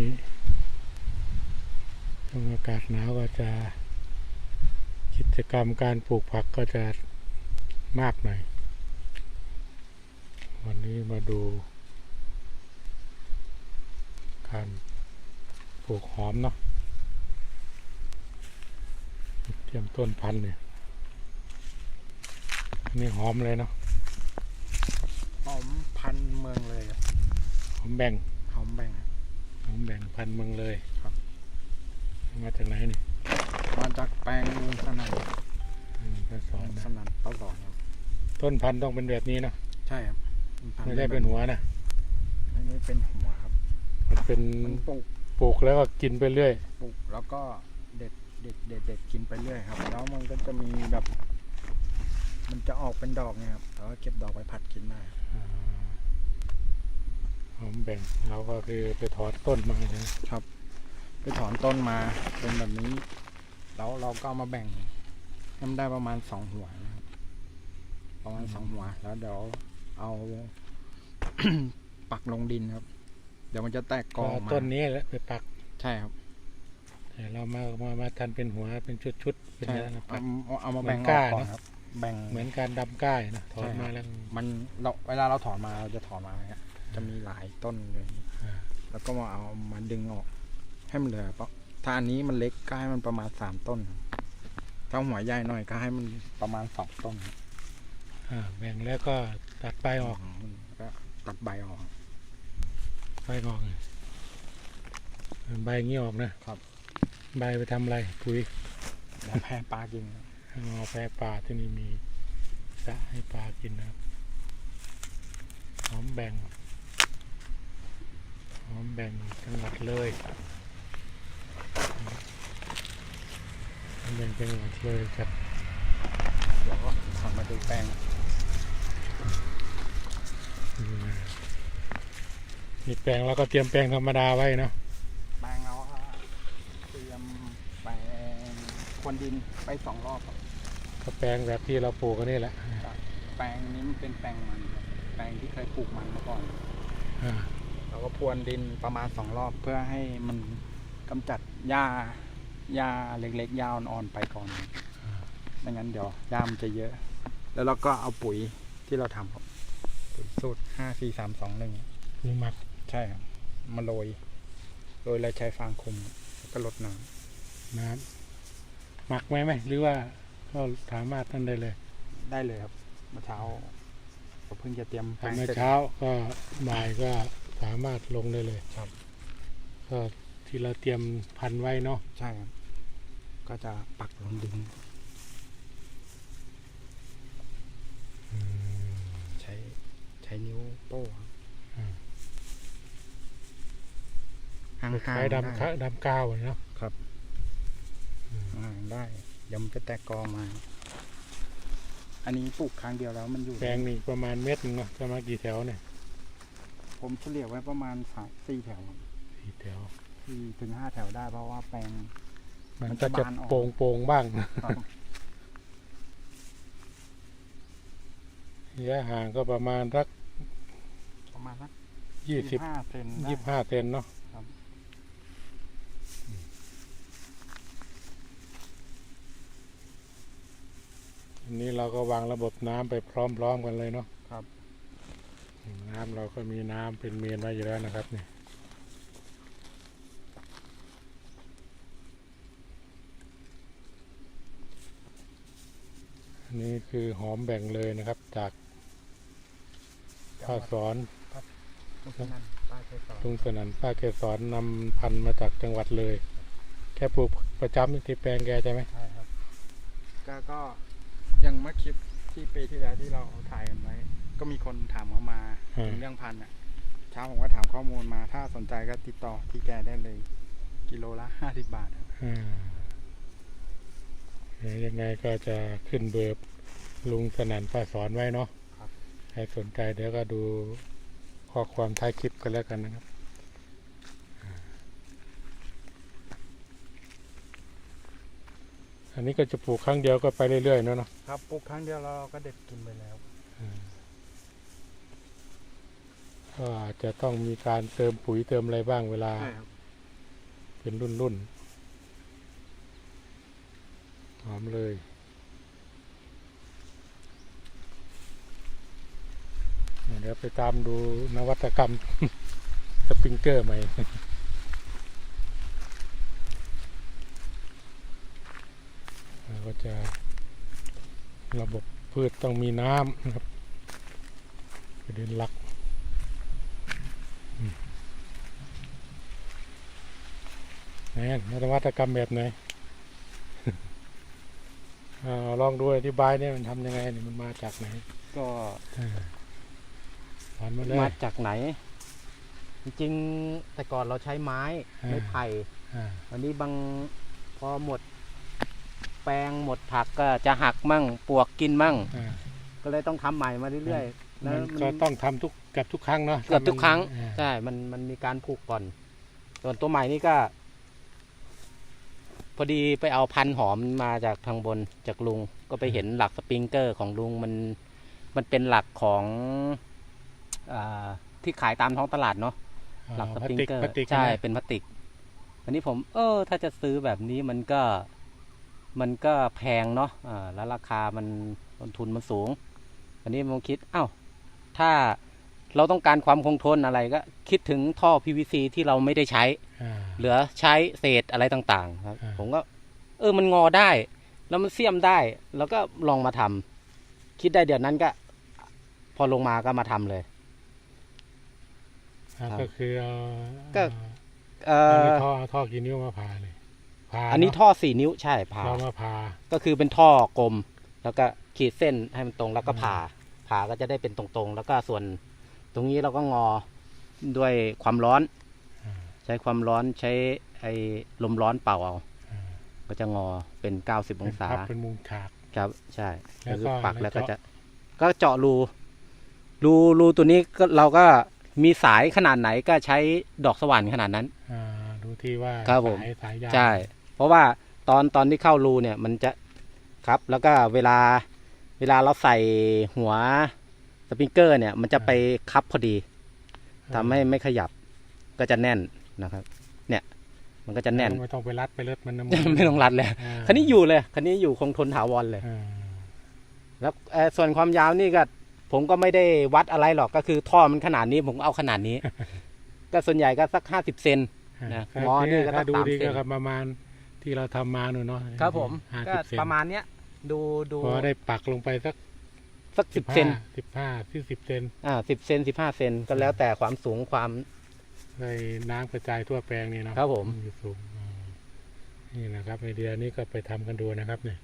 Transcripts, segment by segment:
นี้ช่วงอากาศหนาวก็จะ กิจกรรมการปลูกผักก็จะมากหน่อย วันนี้มาดูการปลูกหอมเนาะเตรียมต้นพันธุ์เนี่ยอันนี่หอมเลยเนาะหอมพันธุ์เมืองเลยครับหอมแบ่งหอมแบ่งครับหอม แบ่งพันธุ์เมืองเลยครับ มาจากไหนนี่มาจากแปลงลุงสนั่นอืมก็สอนสนะนั่นป้าสอนครับต้นพันธุ์ต้องเป็นแบบนี้เนาะใช่ครับไม่ได้เป็นหัวนะไม่ได้เป็นหัวครับ มันเป็นมันปลูกปลูกแล้วก็กินไปเรื่อยปลูกแล้วก็เด็ดเด็ดเด็ดเด็ดกินไปเรื่อยครับ แล้วมันก็จะมีแบบ มันจะออกเป็นดอกไงครับแล้วก็เก็บดอกไปผัดกินได้ อ่าหอมแบ่งเราก็คือไปถอนต้นมาใช่ไหมไปถอนต้นมาเป็นแบบนี้ แล้วเราก็เอามาแบ่งให้มันได้ประมาณสองหัวนะครับประมาณสองหัว แล้วเดี๋ยวเอา ปักลงดินครับ เดี๋ยวมันจะแตกกก็อออกมาต้นนี้แหละไปปักใช่ครับแต่เรามามามาทันเป็นหัวเป็นชุดๆเป็นใช่อะไรนะปัเอากเอามาเหมืแบ่องนออกก้าก่อนนะครับ แบ่ง เหมือนการดำก้ายนะถอนใช่ครับ มาแล้วมันเราเวลาเราถอนมาเราจะถอนมาเนี่ย จะมีหลายต้นเลยอ่าแล้วก็มาเอามาดึงออก ให้มันเหลือปะถ้าอันนี้มันเล็กก็ให้มันประมาณสามต้นครับถ้าหัวใหญ่หน่อยก็ให้มันประมาณสองต้นครับอ่าแบ่งแล้วก็ตัดใบออกมก็ตัดใบออกใบออกเลยใบงี้ออกนะครับ ใบไปทำอะไรปุ๋ยแล้วแพ้ปลากินครับเอาแพะปลาที่นี่มีสระให้ปลากินนะครับหอมแบ่งหอม แบ่งจังหวัดเลยหอมแบ่งจังหวัดเลยครับเดี๋ยวก็ขอมาดูแปลงอืมมีแปลงแล้วก็เตรียมแปลงธรรมดาไว้เนาะแปลงเราก็เตรียมแปลงควนดินไปสองรอบครับก็แปลงแบบที่เราปลูกกันนี่แหละแปลงนี้มันเป็นแปลงมันครับแปลงที่เคยปลูกมันมาก่อนอ่า เราก็พรวนดินประมาณสองรอบเพื่อให้มันกำจัดหญ้าหญ้าเล็กๆหญ้าอ่อนๆไปก่อนไม่งั้นเดี๋ยวหญ้ามันจะเยอะ แล้วเราก็เอาปุ๋ยที่เราทำครับปุ๋ยสูตรห้าสี่สามสองหนึ่งมีหมักใช่ครับมาโรยโรยแล้วใช้ฟางคลุมแล้วก็ลดน้น้ำหมักไหมไหมหรือว่าก็สามารถนั่นได้เลยำได้เลยครับเมื่อเช้าผมเพิ่งจะเตรียมแปลงทำเมื่อเสร็จเช้าก็บ่ายก็ สามารถลงได้เลยครับ ก็ที่เราเตรียมพันธุ์ไว้เนาะใช่ครับ ก็จะปักลงดินใช้ใช้นิ้วโป้ครับห่างๆคล้ายๆได้ดำคะดำก้าวอะเนาะครับห่างได้เดี๋ยวมันจะแตกกอมา อันนี้ปลูกครั้งเดียวแล้วมันอยู่แปลงนี่ประมาณเม็ดหนึงเนาะจะมากี่แถวเนี่ย ผมเฉลี่ยไว้ประมาณสามสี่แถวครับสี่แถวสี่ถึงห้าแถวได้เพราะว่าแปลง มันมันก็จะจะบานออกโป่งโป่งๆบ้างครับระยะห่างก็ประมาณสักประมาณสักยี่สิบห้าเซนได้ยี่สิบห้าเซนเนาะครับอันนี้เราก็วางระบบน้ำไปพร้อมๆกันเลยเนาะครับ น้ำเราก็มีน้ำเป็นเมนไว้อยู่แล้วนะครับเนี่ยอันนี้คือหอมแบ่งเลยนะครับจากป้าสอนตรงนั้นป้าเคยสอนลุงสนันป้าเกสอนนำพันธุ์มาจากจังหวัดเลย แค่ปลูกประจำที่แปลงแกใช่ไหมใช่ครับก็ก็อย่างเมื่อคลิปที่ปีที่แล้วที่เราถ่ายกันไว้ ก็มีคนถามเข้ามาถึงเรื่องพันธุ์อะ เช้าผมก็ถามข้อมูลมา ถ้าสนใจก็ติดต่อที่แกได้เลย กิโลละห้าสิบบาทครับอ่าเดี๋ยวยังไงก็จะขึ้นเบอร์ลุงสนันป้าสอนไว้เนาะครับใครสนใจเดี๋ยวก็ดูข้อความท้ายคลิปกันแล้วกันนะครับอันนี้ก็จะปลูกครั้งเดียวก็ไปเรื่อยๆเนาะเนาะครับปลูกครั้งเดียวเราก็เด็ดกินไปแล้วก็อา จจะต้องมีการเติมปุ๋ยเติมอะไรบ้างเวลา ใช่ครับเป็นรุ่นรุ่นหอมเลย เดี๋ยวไปตามดูนวัตกรรม สปริงเกอร์ใหม่แล้วก็จะระบบพืชต้องมีน้ำนะครับประเด็นหลักอืมแน่นนวัตกรรมแบบไหนอ่าลองดูอธิบายเนี่ยมันทำยังไงเนี่ยมันมาจากไหน ก็อ่าสอนมาเลยมาจากไหน จริงๆแต่ก่อนเราใช้ไม้อ่าไม้ไผ่อ่าอันนี้บางพอหมด แปลงหมดผักก็จะหักมั่งปวกกินมั่งอ่าก็เลยต้องทำใหม่มาเรื่อยๆแล้วมันมันก็ต้องทำทุกเกับทุกครั้งเนาะเกือบทุกครั้งอ่าใช่มันมันมีการผูกก่อน ส่วนตัวใหม่นี่ก็ พอดีไปเอาพันธุ์หอมมาจากทางบนจากลุงก็ไปเห็นหลักสปริงเกอร์ของลุงมันมันเป็นหลักของอาที่ขายตามท้องตลาดเนาะอ่าหลักสพลาปริงติกเกอร์พลาติกใช่นะเป็นพลาสติก อันนี้ผม เออ ถ้าจะซื้อแบบนี้มันก็มันก็แพงเนาะอ่าแล้วราคามันต้นทุนมันสูง อันนี้ผมคิดเอ้าถ้าเราต้องการความคงทนอะไรก็ คิดถึงท่อ PVC ที่เราไม่ได้ใช้อ่า เหลือใช้เศษอะไรต่างๆ ครับ อ่า ผมก็ เออมันงอได้ แล้วมันเสียมได้ แล้วก็ลองมาทำคิดได้เดี๋ยวนั้นก็ พอลงมาก็มาทำเลย อ่าครับก็คือเอาก็ เอเอาอเอาท่อเอาท่อกี่นิ้วมาผ่าเลยผ่าอันนี้เาะท่อสี่นิ้วใช่ผ่า เรามาผ่า ก็คือเป็นท่อกลม แล้วก็ขีดเส้นให้มันตรงแล้วก็อืมผ่า ผ่าก็จะได้เป็นตรงๆ แล้วก็ส่วนตรงนี้เราก็งอด้วยความร้อนอ่า ใช้ความร้อนใช้ไอ้ลมร้อนเป่าเอาอ่าก็จะงอเป็น90องศาเป็นพับเป็นมุมฉากครับใช่แล้วคือก็ปักแล้แล้ววก็เจาะจะ ก็เจาะรูรูรูตัวนี้ก็เราก็มีสายขนาดไหนก็ใช้ดอกสว่านขนาดนั้นอ่าดูที่ว่าครับผมสายสายยาวใช่ เพราะว่าตอนตอนที่เข้ารูเนี่ยมันจะครับ แล้วก็เวลาเวลาเราใส่หัวสปริงเกอร์เนี่ย มันจะไปคับพอดีทำให้ไม่ขยับก็จะแน่น นะครับ เนี่ยมันก็จะแน่นไม่ต้องไปรัดไปเลิดมันนะไม่ต้องรัดเลยอ่าคันนี้อยู่เลยคันนี้อยู่คงทนถาวรเลยอ่าแล้วเอ่อส่วนความยาวนี่ก็ผมก็ไม่ได้วัดอะไรหรอกก็คือท่อมันขนาดนี้ผมก็เอาขนาดนี้ ก็ส่วนใหญ่ก็สักห้าสิบเซนนะก็งอนี่ก็ต้องถ้าดูสามดีเซนก็ประมาณที่เราทำมาหนูเนาะครับผมห้าก็สิบเซนประมาณเนี้ย ดูดูพอได้ปักลงไปสักสักสิบเซนสิบห้าที่สิบเซนอ่าสิบเซนสิบห้าเซนก็แล้วแต่ความสูงความ ได้น้ำกระจายทั่วแปลงนี่เนาะครับผมอยู่สูงอ่านี่นะครับไอเดียนี้ก็ไปทำกันดูนะครับเนี่ย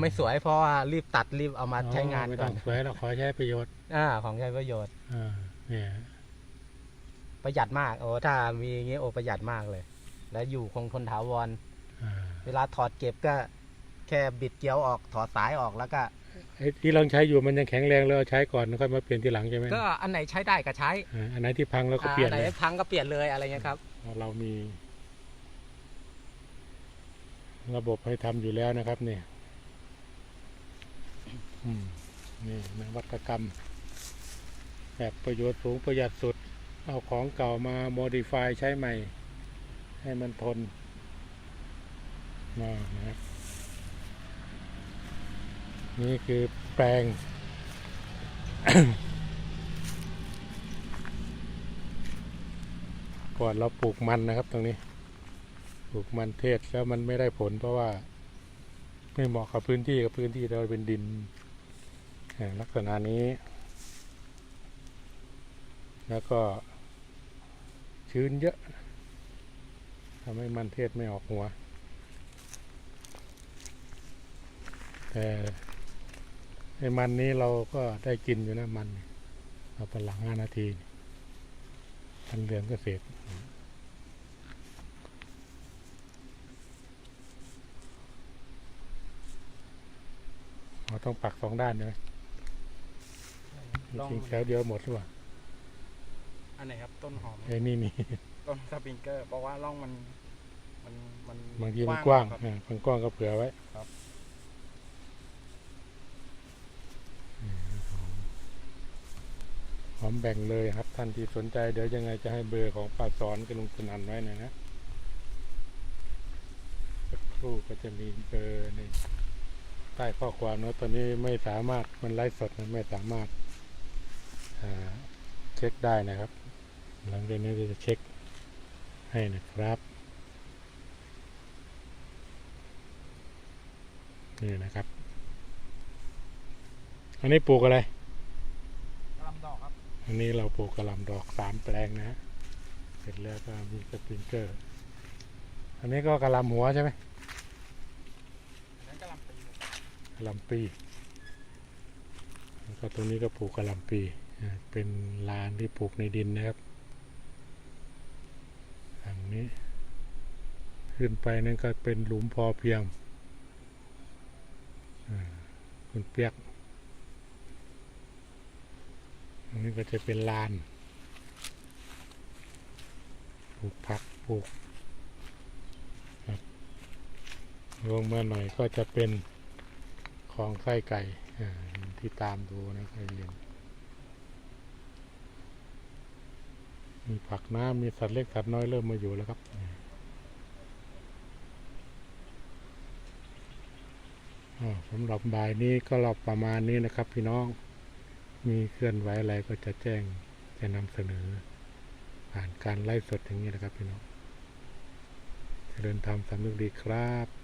ไม่สวยเพราะว่ารีบตัดรีบเอามาใช้งานไม่ก่ต้ออนงสวยเราขอใช้ประโยชน์ อ่า ของใช้ประโยชน์อ่าเนี่ยประหยัดมากโอ้ถ้ามีอย่างงี้โอ้ประหยัดมากเลย แล้วอยู่คงทนถาวรอ่าเวลาถอดเก็บก็แค่บิดเกลียวออกถอดสายออกแล้วก็ ไอ้ที่เราใช้อยู่มันยังแข็งแรงแล้วเอาใช้ก่อนแล้วค่อยมาเปลี่ยนทีหลังใช่ไหมก็อันไหนใช้ได้ก็ใช้อ่าอันไหนที่พังเราก็เปลี่ยนอ่าอันเลไหนยพังก็เปลี่ยนเลยอะไรเงี้ยครับเพราะเรามี ระบบให้ทำอยู่แล้วนะครับเนี่ยอืมนี่นวัตกรรม แบบประโยชน์สูงประหยัดสุด เอาของเก่ามาโมดิฟายใช้ใหม่ ให้มันทนมานะครับ นี่คือแปลง ก่อนเราปลูกมันนะครับตรงนี้ ปลูกมันเทศแล้วมันไม่ได้ผลเพราะว่า ไม่เหมาะกับพื้นที่กับพื้นที่เราเป็นดิน ลักษณะนี้ แล้วก็ชื้นเยอะทำให้มันเทศไม่ออกหัว แต่ ไอ้มันนี้เราก็ได้กินอยู่นะมันเนี่ยเราไปหลังห้านาทีทันเหลืองก็เสร็จเราต้องปักสองด้านใช่ไหมลองจริงๆแถวเดียวหมดหรือเปล่าอันไหนครับต้นหอมไอ้นี่นี่ต้นสปริงเกอร์บอกว่าร่องมัน มันมันบางทีมันกว้างครับอ่ามันกว้างก็เผื่อไว้ครับ อืมหอมห อมแบ่งเลยครับท่านที่สนใจเดี๋ยวยังไงจะให้เบอร์ของป้าสอนกับลุงสนันไว้หน่อยนะครู่ก็จะมีเบอร์ในใต้ข้อความเนอะตอนนี้ไม่สามารถมันไลฟ์สดนะไม่สามารถาเช็คได้นะครับ หลังจากนี้จะเช็คให้นะครับนี่นะครับ อันนี้ปลูกอะไร อันนี้เราปลูกกระหล่ำดอกสามแปลงนะเสร็จแล้วก็มีสปริงเกอร์ อันนี้ก็กระหล่ำหัวใช่ไหมนนกระลำปีกระหล่ำปีแล้วก็ตรงนี้ก็ปลูกกระหล่ำปีเป็นลานที่ปลูกในดินนะครับอันนี้ ขึ้นไปนั่นก็เป็นหลุมพอเพียงคุณเปียก อันนี้ก็จะเป็นลานปลูกผักปลูกลงมาหน่อยก็จะเป็นคลองไส้ไก่ที่ตามดูนะใครเรียนมีผักน้ำมีสัตว์เล็กสัตว์น้อยเริ่มมาอยู่แล้วครับสำหรับบ่ายนี้ก็เราประมาณนี้นะครับพี่น้อง มีเคลื่อนไหวอะไรก็จะแจ้งจะนำเสนอ ผ่านการไลฟ์สดอย่างนี้นะครับพี่น้องเจริญธรรมสำนึกดีครับ